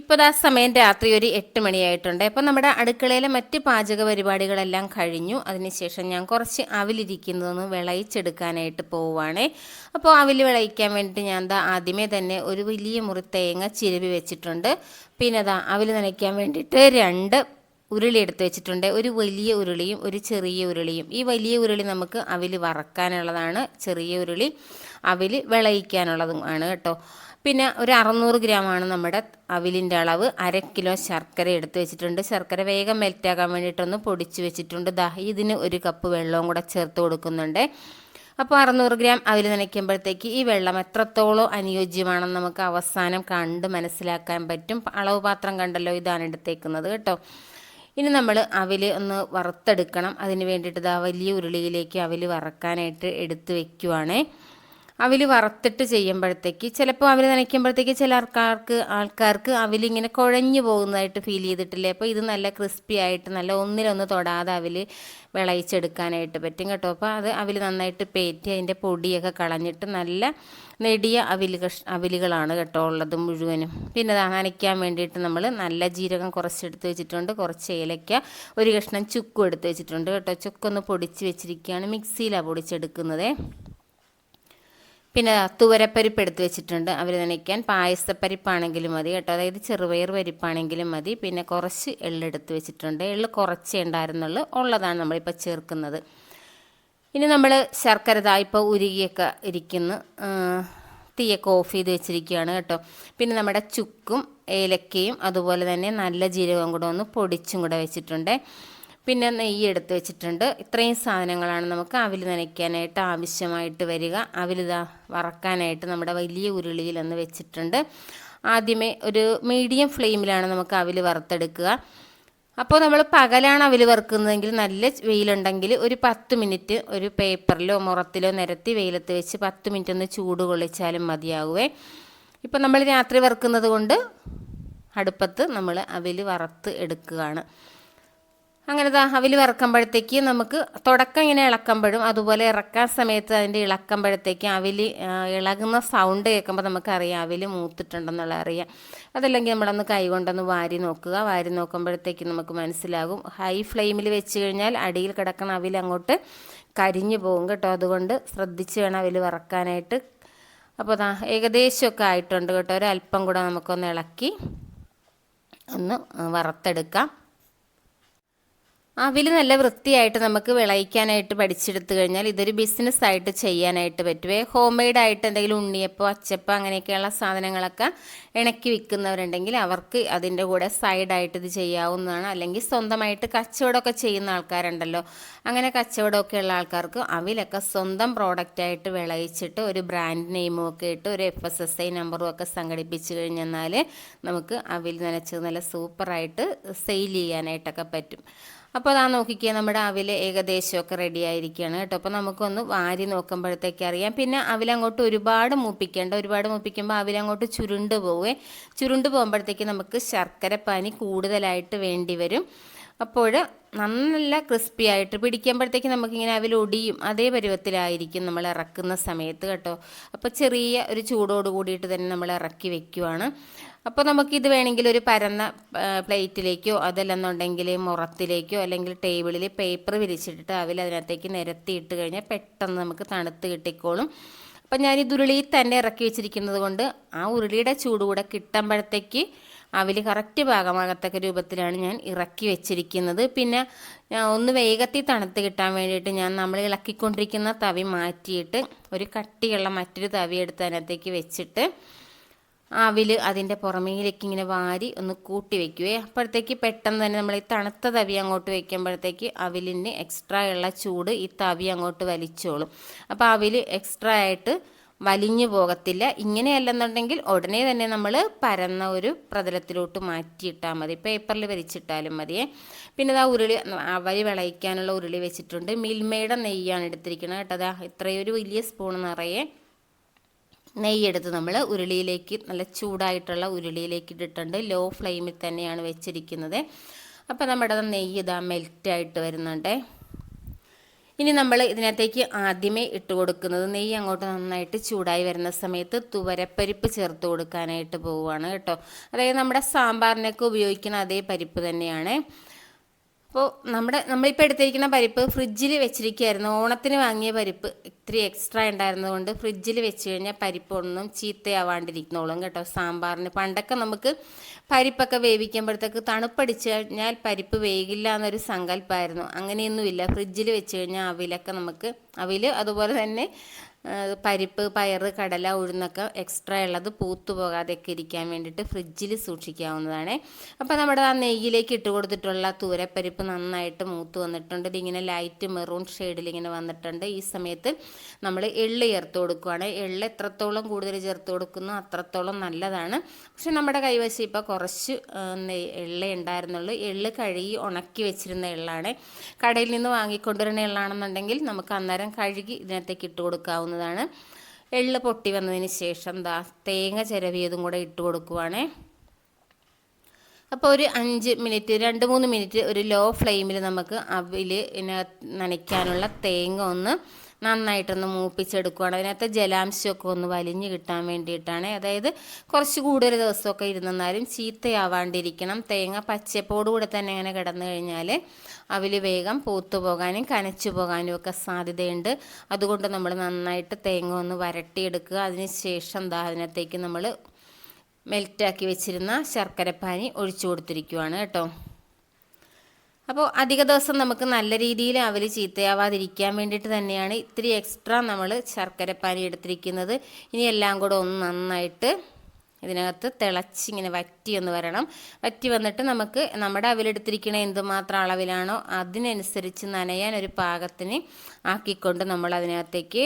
ഇപ്പോൾ ആ സമയം രാത്രി ഒരു എട്ട് മണിയായിട്ടുണ്ട്. അപ്പോൾ നമ്മുടെ അടുക്കളയിലെ മറ്റ് പാചക പരിപാടികളെല്ലാം കഴിഞ്ഞു. അതിനുശേഷം ഞാൻ കുറച്ച് അവിലിരിക്കുന്നതൊന്ന് വിളയിച്ചെടുക്കാനായിട്ട് പോവുകയാണേ അപ്പോൾ അവിൽ വിളയിക്കാൻ വേണ്ടിയിട്ട് ഞാൻ എന്താ ആദ്യമേ തന്നെ ഒരു വലിയ മുറി തേങ്ങ ചിരവി വെച്ചിട്ടുണ്ട്. പിന്നെ അതാ അവിൽ നനയ്ക്കാൻ വേണ്ടിയിട്ട് രണ്ട് ഉരുളി എടുത്ത് വെച്ചിട്ടുണ്ട്. ഒരു വലിയ ഉരുളിയും ഒരു ചെറിയ ഉരുളിയും. ഈ വലിയ ഉരുളി നമുക്ക് അവിൽ വറക്കാനുള്ളതാണ്. ചെറിയ ഉരുളി അവിൽ വിളയിക്കാനുള്ളതും ആണ് കേട്ടോ. പിന്നെ ഒരു അറുന്നൂറ് ഗ്രാമാണ് നമ്മുടെ അവിലിന്റെ അളവ്. അര കിലോ ശർക്കര എടുത്തു വെച്ചിട്ടുണ്ട്. ശർക്കര വേഗം മെൽറ്റാക്കാൻ വേണ്ടിയിട്ടൊന്ന് പൊടിച്ച് വെച്ചിട്ടുണ്ട്. ദാ ഇതിന് ഒരു കപ്പ് വെള്ളവും കൂടെ ചേർത്ത് കൊടുക്കുന്നുണ്ട്. അപ്പോൾ അറുന്നൂറ് ഗ്രാം അവിൽ നനയ്ക്കുമ്പോഴത്തേക്ക് ഈ വെള്ളം എത്രത്തോളം അനുയോജ്യമാണെന്ന് നമുക്ക് അവസാനം കണ്ട് മനസ്സിലാക്കാൻ പറ്റും. അളവ് പാത്രം കണ്ടല്ലോ ഇതാണ് എടുത്തേക്കുന്നത് കേട്ടോ. ഇനി നമ്മൾ അവിൽ ഒന്ന് വറുത്തെടുക്കണം. അതിന് വേണ്ടിയിട്ട് ദാ വലിയ ഉരുളിയിലേക്ക് അവിൽ വറക്കാനായിട്ട് എടുത്ത് വെക്കുവാണേ. അവിൽ വറുത്തിട്ട് ചെയ്യുമ്പോഴത്തേക്ക് ചിലപ്പോൾ അവിൽ നനയ്ക്കുമ്പോഴത്തേക്ക് ചില ആൾക്കാർക്ക് ആൾക്കാർക്ക് അവിലിങ്ങനെ കുഴഞ്ഞു പോകുന്നതായിട്ട് ഫീൽ ചെയ്തിട്ടില്ലേ? അപ്പോൾ ഇത് നല്ല ക്രിസ്പി ആയിട്ട് നല്ല ഒന്നിലൊന്ന് തൊടാതെ അവിൽ വിളയിച്ചെടുക്കാനായിട്ട് പറ്റും കേട്ടോ. അപ്പോൾ അത് അവിൽ നന്നായിട്ട് പേറ്റി അതിന്റെ പൊടിയൊക്കെ കളഞ്ഞിട്ട് നല്ല നെടിയ അവിൽ കഷ് അവിലുകളാണ് കേട്ടോ ഉള്ളത് മുഴുവനും. പിന്നെ നനയ്ക്കാൻ വേണ്ടിയിട്ട് നമ്മൾ നല്ല ജീരകം കുറച്ചെടുത്ത് വെച്ചിട്ടുണ്ട്. കുറച്ച് ഏലയ്ക്ക ഒരു കഷ്ണം ചുക്കും എടുത്ത് വെച്ചിട്ടുണ്ട് കേട്ടോ. ചുക്കൊന്ന് പൊടിച്ച് വെച്ചിരിക്കുകയാണ്. മിക്സിയിലാണ് പൊടിച്ചെടുക്കുന്നത്. പിന്നെ തുവരപ്പരിപ്പ് എടുത്ത് വെച്ചിട്ടുണ്ട്. അവർ നനയ്ക്കാൻ പായസപ്പരിപ്പാണെങ്കിലും മതി കേട്ടോ. അതായത് ചെറുപയർ പരിപ്പാണെങ്കിലും മതി. പിന്നെ കുറച്ച് എള്ളെടുത്ത് വെച്ചിട്ടുണ്ട്. എള്ള് കുറച്ചേ ഉണ്ടായിരുന്നുള്ളൂ. ഉള്ളതാണ് നമ്മളിപ്പോൾ ചേർക്കുന്നത്. ഇനി നമ്മൾ ശർക്കര ഇപ്പോൾ ഉരുകിയൊക്കെ ഇരിക്കുന്നു. തീയൊക്കെ ഓഫ് ചെയ്ത് വെച്ചിരിക്കുകയാണ് കേട്ടോ. പിന്നെ നമ്മുടെ ചുക്കും ഏലക്കയും അതുപോലെ തന്നെ നല്ല ജീരകവും കൂടെ ഒന്ന് പൊടിച്ചും കൂടെ വെച്ചിട്ടുണ്ട്. പിന്നെ നെയ്യ് എടുത്ത് വെച്ചിട്ടുണ്ട്. ഇത്രയും സാധനങ്ങളാണ് നമുക്ക് അവിൽ നനയ്ക്കാനായിട്ട് ആവശ്യമായിട്ട് വരിക. അവിലിത വറക്കാനായിട്ട് നമ്മുടെ വലിയ ഉരുളിയിൽ ഒന്ന് വെച്ചിട്ടുണ്ട്. ആദ്യമേ ഒരു മീഡിയം ഫ്ലെയിമിലാണ് നമുക്ക് അവിൽ വറുത്തെടുക്കുക. അപ്പോൾ നമ്മൾ പകലാണ് അവിൽ വറുക്കുന്നതെങ്കിൽ നല്ല വെയിലുണ്ടെങ്കിൽ ഒരു പത്ത് മിനിറ്റ് ഒരു പേപ്പറിലോ മുറത്തിലോ നിരത്തി വെയിലത്ത് വെച്ച് പത്ത് മിനിറ്റ് ഒന്ന് ചൂട് കൊള്ളിച്ചാലും മതിയാകുവേ ഇപ്പം നമ്മൾ രാത്രി വറുക്കുന്നത് കൊണ്ട് അടുപ്പത്ത് നമ്മൾ അവിൽ വറുത്ത് എടുക്കുകയാണ്. അങ്ങനെ ദാ അവിൽ വറക്കുമ്പോഴത്തേക്ക് നമുക്ക് തുടക്കം ഇങ്ങനെ ഇളക്കുമ്പോഴും അതുപോലെ ഇറക്കാൻ സമയത്ത് അതിന്റെ ഇളക്കുമ്പോഴത്തേക്ക് അവിൽ ഇളകുന്ന സൗണ്ട് കേൾക്കുമ്പോൾ നമുക്കറിയാം അവിൽ മൂത്തിട്ടുണ്ടെന്നുള്ള അറിയാം. അതല്ലെങ്കിൽ നമ്മളൊന്ന് കൈ കൊണ്ടൊന്ന് വാരി നോക്കുക. വാരി നോക്കുമ്പോഴത്തേക്ക് നമുക്ക് മനസ്സിലാകും. ഹൈ ഫ്ലെയിമിൽ വെച്ച് കഴിഞ്ഞാൽ അടിയിൽ കിടക്കുന്ന അവിൽ അങ്ങോട്ട് കരിഞ്ഞു പോകും കേട്ടോ. അതുകൊണ്ട് ശ്രദ്ധിച്ച് വേണം അവിൽ വറക്കാനായിട്ട്. അപ്പോൾ ദാ ഏകദേശമൊക്കെ ആയിട്ടുണ്ട് കേട്ടോ. ഒരല്പം കൂടെ നമുക്കൊന്ന് ഇളക്കി ഒന്ന് വറുത്തെടുക്കാം. അവിൽ നല്ല വൃത്തിയായിട്ട് നമുക്ക് വിളയിക്കാനായിട്ട് പഠിച്ചെടുത്തു കഴിഞ്ഞാൽ ഇതൊരു ബിസിനസ് ആയിട്ട് ചെയ്യാനായിട്ട് പറ്റുമേ ഹോം മെയ്ഡ് ആയിട്ട് എന്തെങ്കിലും ഉണ്ണിയപ്പോൾ അച്ചപ്പം അങ്ങനെയൊക്കെയുള്ള സാധനങ്ങളൊക്കെ ഇണക്കി വിൽക്കുന്നവരുണ്ടെങ്കിൽ അവർക്ക് അതിന്റെ കൂടെ സൈഡായിട്ട് ഇത് ചെയ്യാവുന്നതാണ്. അല്ലെങ്കിൽ സ്വന്തമായിട്ട് കച്ചവടമൊക്കെ ചെയ്യുന്ന ആൾക്കാരുണ്ടല്ലോ. അങ്ങനെ കച്ചവടമൊക്കെ ഉള്ള ആൾക്കാർക്ക് അവിലൊക്കെ സ്വന്തം പ്രോഡക്റ്റായിട്ട് വിളയിച്ചിട്ട് ഒരു ബ്രാൻഡ് നെയിമും ഒക്കെ ഇട്ട് ഒരു എഫ് എസ് എസ് ഐ നമ്പറും ഒക്കെ സംഘടിപ്പിച്ച് കഴിഞ്ഞെന്നാൽ നമുക്ക് അവിൽ നനച്ച് നല്ല സൂപ്പറായിട്ട് സെയിൽ ചെയ്യാനായിട്ടൊക്കെ പറ്റും. അപ്പോൾ അതാ നോക്കിക്കുക നമ്മുടെ അവിൽ ഏകദേശമൊക്കെ റെഡി ആയിരിക്കുകയാണ് കേട്ടോ. അപ്പോൾ നമുക്കൊന്ന് വാരി നോക്കുമ്പോഴത്തേക്ക് അറിയാം. പിന്നെ അവിലങ്ങോട്ട് ഒരുപാട് മൂപ്പിക്കേണ്ട. ഒരുപാട് മൂപ്പിക്കുമ്പോൾ അവിലങ്ങോട്ട് ചുരുണ്ട് പോവേ. ചുരുണ്ട് പോകുമ്പോഴത്തേക്ക് നമുക്ക് ശർക്കര പനി കൂടുതലായിട്ട് വേണ്ടി വരും. അപ്പോൾ നല്ല ക്രിസ്പി ആയിട്ട് പിടിക്കുമ്പോഴത്തേക്ക് നമുക്കിങ്ങനെ അവിൽ ഒടിയും. അതേ പരുവത്തിലായിരിക്കും നമ്മൾ ഇറക്കുന്ന സമയത്ത് കേട്ടോ. അപ്പോൾ ചെറിയ ഒരു ചൂടോട് കൂടിയിട്ട് തന്നെ നമ്മൾ ഇറക്കി വെക്കുവാണ്. അപ്പോൾ ഇത് വേണമെങ്കിൽ ഒരു പരന്ന പ്ലേറ്റിലേക്കോ അതല്ലെന്നുണ്ടെങ്കിൽ മുറത്തിലേക്കോ അല്ലെങ്കിൽ ടേബിളിൽ പേപ്പർ വിരിച്ചിട്ടിട്ട് അവൽ അതിനകത്തേക്ക് നിരത്തിയിട്ട് കഴിഞ്ഞാൽ പെട്ടെന്ന് നമുക്ക് തണുത്ത് കിട്ടിക്കോളും. അപ്പം ഞാൻ ഈ ഉരുളിയിൽ തന്നെ ഇറക്കി വെച്ചിരിക്കുന്നത് കൊണ്ട് ആ ഉരുളിയുടെ ചൂട് കൂടെ കിട്ടുമ്പോഴത്തേക്ക് അവൽ കറക്റ്റ് പാകമാകത്തക്ക രൂപത്തിലാണ് ഞാൻ ഇറക്കി വെച്ചിരിക്കുന്നത്. പിന്നെ ഒന്ന് വേഗത്തിൽ തണുത്ത് കിട്ടാൻ വേണ്ടിയിട്ട് ഞാൻ നമ്മൾ ഇളക്കിക്കൊണ്ടിരിക്കുന്ന തവി മാറ്റിയിട്ട് ഒരു കട്ടിയുള്ള മറ്റൊരു തവി എടുത്ത് അതിനകത്തേക്ക് വെച്ചിട്ട് അവിൽ അതിന്റെ പുറമേലേക്ക് ഇങ്ങനെ വാരി ഒന്ന് കൂട്ടി വെക്കുകയെ അപ്പോഴത്തേക്ക് പെട്ടെന്ന് തന്നെ നമ്മൾ ഈ തണുത്ത തവി അങ്ങോട്ട് വെക്കുമ്പോഴത്തേക്ക് അവിലിന് എക്സ്ട്രാ ഉള്ള ചൂട് ഈ തവി അങ്ങോട്ട് വലിച്ചോളും. അപ്പോൾ അവിൽ എക്സ്ട്രാ ആയിട്ട് വലിഞ്ഞു പോകത്തില്ല. ഇങ്ങനെയല്ലെന്നുണ്ടെങ്കിൽ ഉടനെ തന്നെ നമ്മൾ പരന്ന ഒരു പ്രതലത്തിലോട്ട് മാറ്റിയിട്ടാൽ മതി. പേപ്പറിൽ വരിച്ചിട്ടാലും മതിയേ. പിന്നെ ആ ഉരുളി അവരി വിളയിക്കാനുള്ള ഉരുളി വെച്ചിട്ടുണ്ട്. മിൽമയുടെ നെയ്യാണ് എടുത്തിരിക്കുന്നത് കേട്ടോ. അതാ ഇത്രയൊരു വലിയ സ്പൂൺ നിറയെ. നെയ്യെടുത്ത് നമ്മൾ ഉരുളിയിലേക്ക് നല്ല ചൂടായിട്ടുള്ള ഉരുളിയിലേക്ക് ഇട്ടിട്ടുണ്ട്. ലോ ഫ്ലെയിമിൽ തന്നെയാണ് വെച്ചിരിക്കുന്നത്. അപ്പോൾ നമ്മുടെ നെയ്യ് ഇതാ മെൽറ്റായിട്ട് വരുന്നുണ്ട്. ഇനി നമ്മൾ ഇതിനകത്തേക്ക് ആദ്യമേ ഇട്ട് കൊടുക്കുന്നത് നെയ്യ് അങ്ങോട്ട് നന്നായിട്ട് ചൂടായി വരുന്ന സമയത്ത് തുവരപ്പരിപ്പ് ചേർത്ത് കൊടുക്കാനായിട്ട് പോവുകയാണ് കേട്ടോ. അതായത് നമ്മുടെ സാമ്പാറിനൊക്കെ ഉപയോഗിക്കുന്ന അതേ പരിപ്പ് തന്നെയാണ്. അപ്പോൾ നമ്മുടെ നമ്മളിപ്പോൾ എടുത്തിരിക്കുന്ന പരിപ്പ് ഫ്രിഡ്ജിൽ വെച്ചിരിക്കുകയായിരുന്നു. ഓണത്തിന് വാങ്ങിയ പരിപ്പ് ഇത്തിരി എക്സ്ട്രാ ഉണ്ടായിരുന്നതുകൊണ്ട് ഫ്രിഡ്ജിൽ വെച്ച് കഴിഞ്ഞാൽ പരിപ്പൊന്നും ചീത്തയാവാണ്ടിരിക്കുന്നോളും കേട്ടോ സാമ്പാറിന്. പണ്ടൊക്കെ നമുക്ക് പരിപ്പൊക്കെ വേവിക്കുമ്പോഴത്തേക്ക് തണുപ്പടിച്ച് കഴിഞ്ഞാൽ പരിപ്പ് വേകില്ല എന്നൊരു സങ്കല്പമായിരുന്നു. അങ്ങനെയൊന്നുമില്ല. ഫ്രിഡ്ജിൽ വെച്ച് കഴിഞ്ഞാൽ അവിലൊക്കെ നമുക്ക് അവിൽ അതുപോലെ തന്നെ പരിപ്പ് പയർ കടല ഉഴുന്നൊക്കെ എക്സ്ട്രാ ഉള്ളത് പൂത്തു പോകാതെയൊക്കെ ഇരിക്കാൻ വേണ്ടിയിട്ട് ഫ്രിഡ്ജിൽ സൂക്ഷിക്കാവുന്നതാണ്. അപ്പോൾ നമ്മുടെ ആ നെയ്യിലേക്ക് ഇട്ട് കൊടുത്തിട്ടുള്ള തൂരപ്പരിപ്പ് നന്നായിട്ട് മൂത്ത് വന്നിട്ടുണ്ട്. ഇതിങ്ങനെ ലൈറ്റ് മെറൂൺ ഷെയ്ഡിൽ ഇങ്ങനെ വന്നിട്ടുണ്ട്. ഈ സമയത്ത് നമ്മൾ എള്ള് ചേർത്ത് കൊടുക്കുകയാണ് എള്ള് എത്രത്തോളം കൂടുതൽ ചേർത്ത് കൊടുക്കുന്നു അത്രത്തോളം നല്ലതാണ്. പക്ഷെ നമ്മുടെ കൈവശം ഇപ്പോൾ കുറച്ച് എള്ളേ ഉണ്ടായിരുന്നുള്ളൂ. എള്ള് കഴുകി ഉണക്കി വെച്ചിരുന്ന എള്ളാണ്. കടയിൽ നിന്ന് വാങ്ങിക്കൊണ്ടുവരുന്ന എള്ളാണെന്നുണ്ടെങ്കിൽ നമുക്ക് അന്നേരം കഴുകി ഇതിനകത്തേക്ക് ഇട്ട് കൊടുക്കാവുന്ന കൊടുക്കുന്നതാണ് എള്ള് പൊട്ടി വന്നതിന് ശേഷം ദാ തേങ്ങ ചിരവിയതും കൂടെ ഇട്ട് കൊടുക്കുവാണേ. അപ്പോൾ ഒരു അഞ്ച് മിനിറ്റ് രണ്ട് മൂന്ന് മിനിറ്റ് ഒരു ലോ ഫ്ലെയിമിൽ നമുക്ക് അവിൽ നനയ്ക്കാനുള്ള തേങ്ങ ഒന്ന് നന്നായിട്ടൊന്ന് മൂപ്പിച്ചെടുക്കുകയാണ് അതിനകത്ത് ജലാംശമൊക്കെ ഒന്ന് വലിഞ്ഞ് കിട്ടാൻ വേണ്ടിയിട്ടാണ്. അതായത് കുറച്ച് കൂടുതൽ ദിവസമൊക്കെ ഇരുന്നാലും ചീത്തയാവാണ്ടിരിക്കണം. തേങ്ങ പച്ചപ്പോടുകൂടെ തന്നെ ഇങ്ങനെ കിടന്നു കഴിഞ്ഞാൽ അവൽ വേഗം പൂത്തു പോകാനും കനച്ചു പോകാനും ഒക്കെ സാധ്യതയുണ്ട്. അതുകൊണ്ട് നമ്മൾ നന്നായിട്ട് തേങ്ങ ഒന്ന് വരട്ടിയെടുക്കുക. അതിന് ശേഷം ദാ അതിനകത്തേക്ക് നമ്മൾ മെൽറ്റാക്കി വെച്ചിരുന്ന ശർക്കരപ്പാനി ഒഴിച്ചു കൊടുത്തിരിക്കുവാണ് കേട്ടോ. അപ്പോൾ അധിക ദിവസം നമുക്ക് നല്ല രീതിയിൽ അവൽ ചീത്തയാവാതിരിക്കാൻ വേണ്ടിയിട്ട് തന്നെയാണ് ഇത്തിരി എക്സ്ട്രാ നമ്മൾ ശർക്കരപ്പാനി എടുത്തിരിക്കുന്നത്. ഇനി എല്ലാം കൂടെ ഒന്ന് നന്നായിട്ട് ഇതിനകത്ത് തിളച്ചിങ്ങനെ വറ്റി ഒന്ന് വരണം. വറ്റി വന്നിട്ട് നമുക്ക് നമ്മുടെ അവിലെടുത്തിരിക്കുന്ന എന്തുമാത്രം അളവിലാണോ അതിനനുസരിച്ച് നനയാൻ ഒരു പാകത്തിന് ആക്കിക്കൊണ്ട് നമ്മൾ അതിനകത്തേക്ക്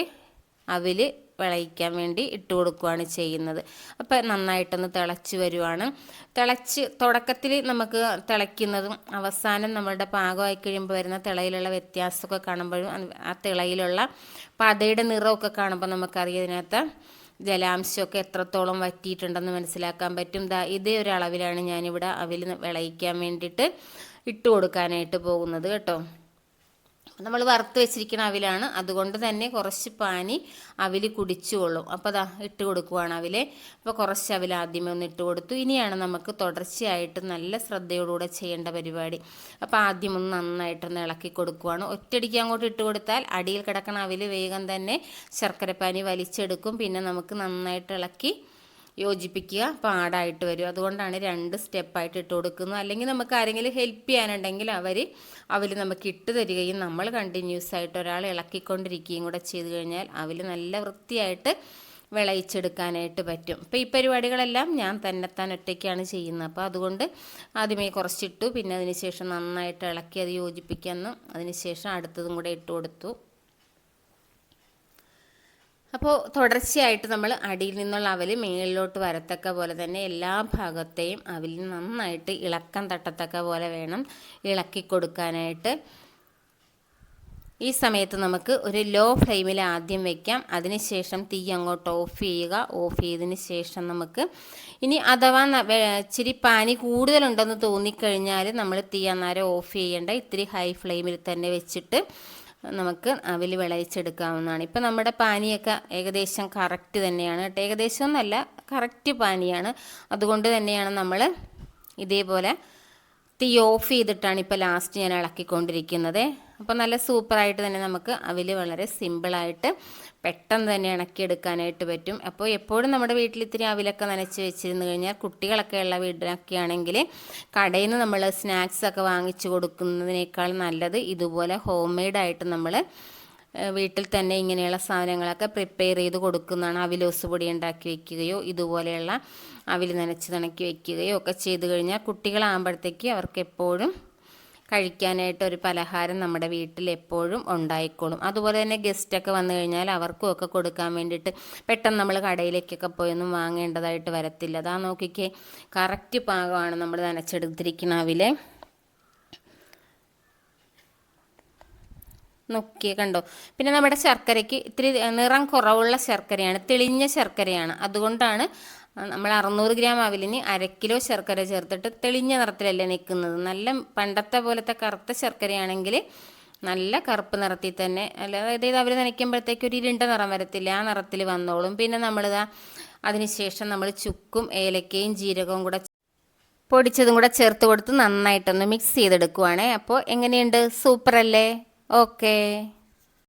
അവിൽ വിളയിക്കാൻ വേണ്ടി ഇട്ട് കൊടുക്കുകയാണ് ചെയ്യുന്നത്. അപ്പോൾ നന്നായിട്ടൊന്ന് തിളച്ച് വരുവാണ്. തിളച്ച് തുടക്കത്തിൽ നമുക്ക് തിളയ്ക്കുന്നതും അവസാനം നമ്മളുടെ പാകമായി കഴിയുമ്പോൾ വരുന്ന തിളയിലുള്ള വ്യത്യാസമൊക്കെ കാണുമ്പോഴും ആ തിളയിലുള്ള പതയുടെ നിറമൊക്കെ കാണുമ്പോൾ നമുക്കറിയാം ഇതിനകത്ത് ജലാംശമൊക്കെ എത്രത്തോളം വറ്റിയിട്ടുണ്ടെന്ന് മനസ്സിലാക്കാൻ പറ്റും. ദാ ഇതേ ഒരു അളവിലാണ് ഞാനിവിടെ അവിൽ വിളയിക്കാൻ വേണ്ടിയിട്ട് ഇട്ട് കൊടുക്കാനായിട്ട് പോകുന്നത് കേട്ടോ. നമ്മൾ വറുത്ത് വെച്ചിരിക്കുന്ന അവിലാണ്. അതുകൊണ്ട് തന്നെ കുറച്ച് പാനി അവിൽ കുടിച്ചുകൊള്ളും. അപ്പോൾ അതാ ഇട്ട് കൊടുക്കുവാണ് അവിലെ. അപ്പോൾ കുറച്ച് അവിൽ ആദ്യമേ ഒന്ന് ഇട്ട് കൊടുത്തു. ഇനിയാണ് നമുക്ക് തുടർച്ചയായിട്ട് നല്ല ശ്രദ്ധയോടുകൂടെ ചെയ്യേണ്ട പരിപാടി. അപ്പോൾ ആദ്യം ഒന്ന് നന്നായിട്ടൊന്ന് ഇളക്കി കൊടുക്കുവാണ്. ഒറ്റയടിക്ക് അങ്ങോട്ട് ഇട്ട് കൊടുത്താൽ അടിയിൽ കിടക്കണ അവിൽ വേഗം തന്നെ ശർക്കരപ്പാനി വലിച്ചെടുക്കും. പിന്നെ നമുക്ക് നന്നായിട്ട് ഇളക്കി യോജിപ്പിക്കുക പാടായിട്ട് വരും. അതുകൊണ്ടാണ് രണ്ട് സ്റ്റെപ്പായിട്ട് ഇട്ട് കൊടുക്കുന്നത് അല്ലെങ്കിൽ നമുക്ക് ആരെങ്കിലും ഹെൽപ്പ് ചെയ്യാനുണ്ടെങ്കിൽ അവർ അവർ നമുക്ക് ഇട്ട് തരികയും നമ്മൾ കണ്ടിന്യൂസ് ആയിട്ട് ഒരാൾ ഇളക്കിക്കൊണ്ടിരിക്കുകയും കൂടെ ചെയ്തു കഴിഞ്ഞാൽ അവർ നല്ല വൃത്തിയായിട്ട് വിളയിച്ചെടുക്കാനായിട്ട് പറ്റും. അപ്പോൾ ഈ പരിപാടികളെല്ലാം ഞാൻ തന്നെത്താൻ ഒറ്റയ്ക്കാണ് ചെയ്യുന്നത്. അപ്പോൾ അതുകൊണ്ട് ആദ്യമേ കുറച്ചിട്ടു പിന്നെ അതിന് ശേഷം നന്നായിട്ട് ഇളക്കി അത് യോജിപ്പിക്കാമെന്നും അതിന് ശേഷം അടുത്തതും കൂടെ ഇട്ട് കൊടുത്തു. അപ്പോൾ തുടർച്ചയായിട്ട് നമ്മൾ അടിയിൽ നിന്നുള്ള അവൽ മേളിലോട്ട് വരത്തക്ക പോലെ തന്നെ എല്ലാ ഭാഗത്തെയും അവൽ നന്നായിട്ട് ഇളക്കം തട്ടത്തക്ക പോലെ വേണം ഇളക്കി കൊടുക്കാനായിട്ട്. ഈ സമയത്ത് നമുക്ക് ഒരു ലോ ഫ്ലെയിമിൽ ആദ്യം വെക്കാം. അതിനുശേഷം തീ അങ്ങോട്ട് ഓഫ് ചെയ്യുക. ഓഫ് ചെയ്തതിന് ശേഷം നമുക്ക് ഇനി അഥവാ ഇച്ചിരി പാനി കൂടുതലുണ്ടെന്ന് തോന്നിക്കഴിഞ്ഞാൽ നമ്മൾ തീ അന്നേരം ഓഫ് ചെയ്യേണ്ട. ഇത്തിരി ഹൈ ഫ്ലെയിമിൽ തന്നെ വെച്ചിട്ട് നമുക്ക് അവിൽ വിളയിച്ചെടുക്കാവുന്നതാണ്. ഇപ്പം നമ്മുടെ പാനിയൊക്കെ ഏകദേശം കറക്റ്റ് തന്നെയാണ് കേട്ടോ. ഏകദേശം എന്നല്ല കറക്റ്റ് പാനിയാണ്. അതുകൊണ്ട് തന്നെയാണ് നമ്മൾ ഇതേപോലെ തീ ഓഫ് ചെയ്തിട്ടാണ് ഇപ്പോൾ ലാസ്റ്റ് ഞാൻ ഇളക്കിക്കൊണ്ടിരിക്കുന്നത്. അപ്പോൾ നല്ല സൂപ്പറായിട്ട് തന്നെ നമുക്ക് അവിൽ വളരെ സിമ്പിളായിട്ട് പെട്ടെന്ന് തന്നെ ഇണക്കിയെടുക്കാനായിട്ട് പറ്റും. അപ്പോൾ എപ്പോഴും നമ്മുടെ വീട്ടിൽ ഇത്തിരി അവിലൊക്കെ നനച്ച് വെച്ചിരുന്നു കഴിഞ്ഞാൽ കുട്ടികളൊക്കെ ഉള്ള വീട്ടിലൊക്കെ ആണെങ്കിൽ കടയിൽ നിന്ന് നമ്മൾ സ്നാക്സൊക്കെ വാങ്ങിച്ചു കൊടുക്കുന്നതിനേക്കാൾ നല്ലത് ഇതുപോലെ ഹോം മെയ്ഡായിട്ട് നമ്മൾ വീട്ടിൽ തന്നെ ഇങ്ങനെയുള്ള സാധനങ്ങളൊക്കെ പ്രിപ്പയർ ചെയ്ത് കൊടുക്കുന്നതാണ്. അവിലോസ് പൊടി ഉണ്ടാക്കി വെക്കുകയോ ഇതുപോലെയുള്ള അവിൽ നനച്ച് നനക്കി വെക്കുകയോ ഒക്കെ ചെയ്തു കഴിഞ്ഞാൽ കുട്ടികളാകുമ്പോഴത്തേക്ക് അവർക്ക് എപ്പോഴും കഴിക്കാനായിട്ട് ഒരു പലഹാരം നമ്മുടെ വീട്ടിൽ എപ്പോഴും ഉണ്ടായിക്കോളും. അതുപോലെ തന്നെ ഗസ്റ്റൊക്കെ വന്നു കഴിഞ്ഞാൽ അവർക്കും ഒക്കെ കൊടുക്കാൻ വേണ്ടിയിട്ട് പെട്ടെന്ന് നമ്മൾ കടയിലേക്കൊക്കെ പോയൊന്നും വാങ്ങേണ്ടതായിട്ട് വരത്തില്ല. അതാ നോക്കിക്കേ കറക്റ്റ് പാകമാണ് നമ്മൾ നനച്ചെടുത്തിരിക്കുന്ന അവിലെ. നോക്കിയേ കണ്ടോ. പിന്നെ നമ്മുടെ ശർക്കരയ്ക്ക് ഇത്തിരി നിറം കുറവുള്ള ശർക്കരയാണ് തെളിഞ്ഞ ശർക്കരയാണ്. അതുകൊണ്ടാണ് നമ്മൾ അറുന്നൂറ് ഗ്രാം അവിലിന് അര കിലോ ശർക്കര ചേർത്തിട്ട് തെളിഞ്ഞ നിറത്തിലല്ലേ നിൽക്കുന്നത്. നല്ല പണ്ടത്തെ പോലത്തെ കറുത്ത ശർക്കരയാണെങ്കിൽ നല്ല കറുപ്പ് നിറത്തിൽ തന്നെ അല്ല അതായത് അവർ നനയ്ക്കുമ്പോഴത്തേക്ക് ഒരു ഇരുണ്ട നിറം വരത്തില്ല ആ നിറത്തിൽ വന്നോളും. പിന്നെ നമ്മളിതാ അതിനുശേഷം നമ്മൾ ചുക്കും ഏലക്കയും ജീരകവും കൂടെ പൊടിച്ചതും കൂടെ ചേർത്ത് കൊടുത്ത് നന്നായിട്ടൊന്ന് മിക്സ് ചെയ്തെടുക്കുവാണേ. അപ്പോൾ എങ്ങനെയുണ്ട്? സൂപ്പറല്ലേ? Okay.